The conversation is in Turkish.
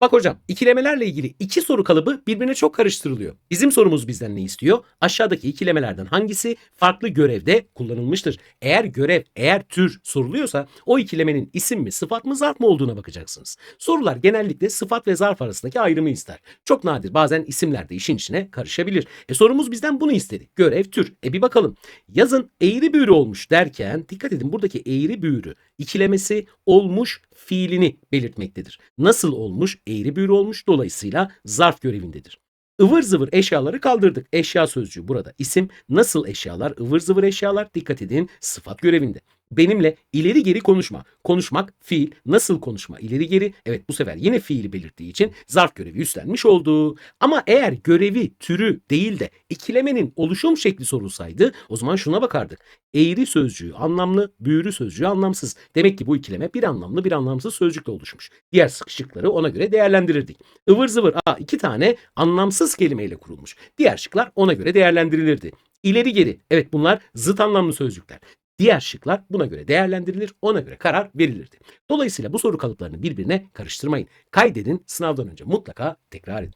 Bak hocam ikilemelerle ilgili iki soru kalıbı birbirine çok karıştırılıyor. Bizim sorumuz bizden ne istiyor? Aşağıdaki ikilemelerden hangisi farklı görevde kullanılmıştır? Eğer görev, eğer tür soruluyorsa o ikilemenin isim mi, sıfat mı, zarf mı olduğuna bakacaksınız. Sorular genellikle sıfat ve zarf arasındaki ayrımı ister. Çok nadir bazen isimler de işin içine karışabilir. E sorumuz bizden bunu istedi. Görev, tür. E bir bakalım. Yazın eğri büğrü olmuş derken dikkat edin buradaki eğri büğrü ikilemesi olmuş fiilini belirtmektedir. Nasıl olmuş? Eğri büğrü olmuş dolayısıyla zarf görevindedir. Ivır zıvır eşyaları kaldırdık. Eşya sözcüğü burada isim. Nasıl eşyalar? Ivır zıvır eşyalar dikkat edin sıfat görevinde. Benimle ileri geri konuşma. Konuşmak fiil. Nasıl konuşma? İleri geri. Evet bu sefer yine fiili belirttiği için zarf görevi üstlenmiş oldu. Ama eğer görevi, türü değil de ikilemenin oluşum şekli sorulsaydı o zaman şuna bakardık. Eğri sözcüğü anlamlı, büğrü sözcüğü anlamsız. Demek ki bu ikileme bir anlamlı bir anlamsız sözcükle oluşmuş. Diğer sıkışıkları ona göre değerlendirirdik. Ivır zıvır a iki tane anlamsız kelimeyle kurulmuş. Diğer şıklar ona göre değerlendirilirdi. İleri geri. Evet bunlar zıt anlamlı sözcükler. Diğer şıklar buna göre değerlendirilir, ona göre karar verilirdi. Dolayısıyla bu soru kalıplarını birbirine karıştırmayın. Kaydedin, sınavdan önce mutlaka tekrar edin.